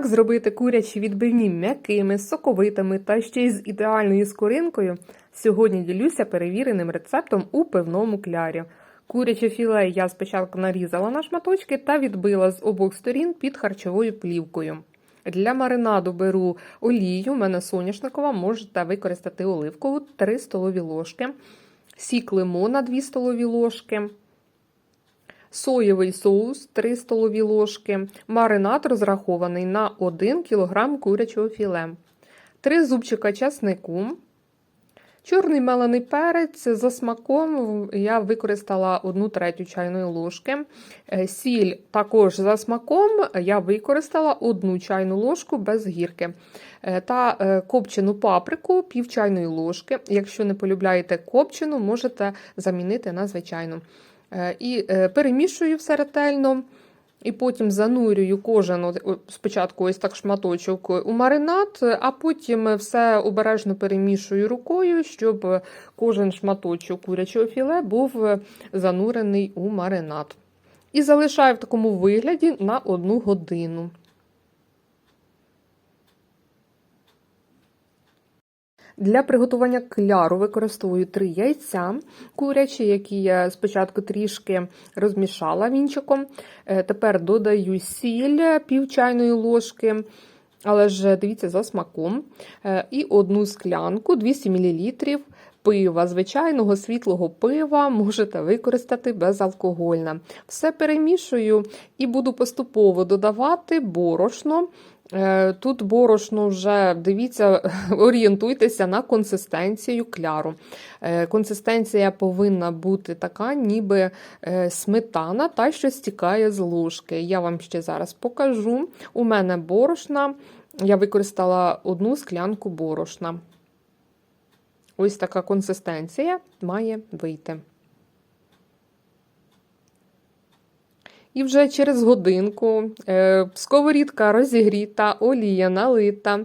Як зробити курячі відбивні м'якими, соковитими та ще й з ідеальною скоринкою? Сьогодні ділюся перевіреним рецептом у пивному клярі. Куряче філе я спочатку нарізала на шматочки та відбила з обох сторін під харчовою плівкою. Для маринаду беру олію, у мене соняшникова, можете використати оливкову 3 столові ложки, сік лимона 2 столові ложки, соєвий соус 3 столові ложки, маринад розрахований на 1 кг курячого філе, 3 зубчика часнику, чорний мелений перець за смаком я використала 1 третю чайної ложки, Е, сіль також за смаком я використала 1 чайну ложку без гірки Е, та е, копчену паприку пів чайної ложки. Якщо не полюбляєте копчену, можете замінити на звичайну. Е, І е, перемішую все ретельно. І потім занурюю кожен спочатку ось так шматочок у маринад, а потім все обережно перемішую рукою, щоб кожен шматочок курячого філе був занурений у маринад. І залишаю в такому вигляді на одну годину. Для приготування кляру використовую три яйця курячі, які я спочатку трішки розмішала вінчиком. Е, Тепер додаю сіль пів чайної ложки, але ж дивіться за смаком. Е, І одну склянку 200 мл пива, звичайного світлого пива можете використати безалкогольне. Все перемішую і буду поступово додавати борошно. Е, Тут борошно вже дивіться, орієнтуйтеся на консистенцію кляру. Е, Консистенція повинна бути така, ніби е, сметана, та що стікає з ложки. Я вам ще зараз покажу. У мене борошна, я використала одну склянку борошна. Ось така консистенція має вийти. І вже через годинку е, сковорідка розігріта, олія налита.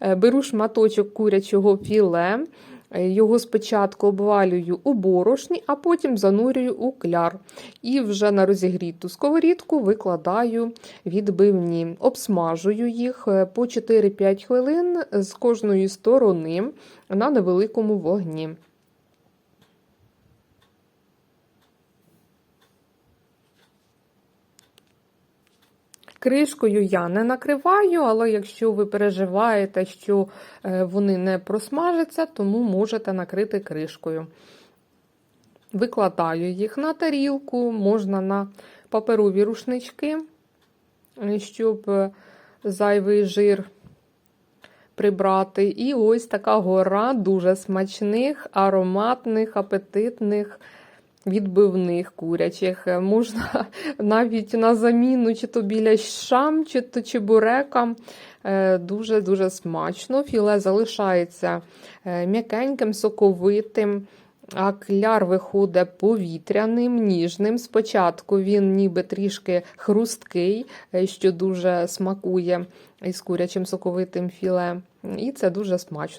Е, Беру шматочок курячого філе, е, його спочатку обвалюю у борошні, а потім занурюю у кляр. І вже на розігріту сковорідку викладаю відбивні, обсмажую їх по 4-5 хвилин з кожної сторони на невеликому вогні. Кришкою я не накриваю, але якщо ви переживаєте, що е, вони не просмажаться, тому можете накрити кришкою. Викладаю їх на тарілку, можна на паперові рушнички, е, щоб е, зайвий жир прибрати. І ось така гора дуже смачних, ароматних, апетитних відбивних курячих. Е, Можна навіть на заміну, чи то біля шам, чи то чебурекам. Дуже-дуже смачно. Філе залишається е, м'якеньким, соковитим. А кляр виходить повітряним, ніжним. Спочатку він ніби трішки хрусткий, е, що дуже смакує із курячим соковитим філе. І це дуже смачно.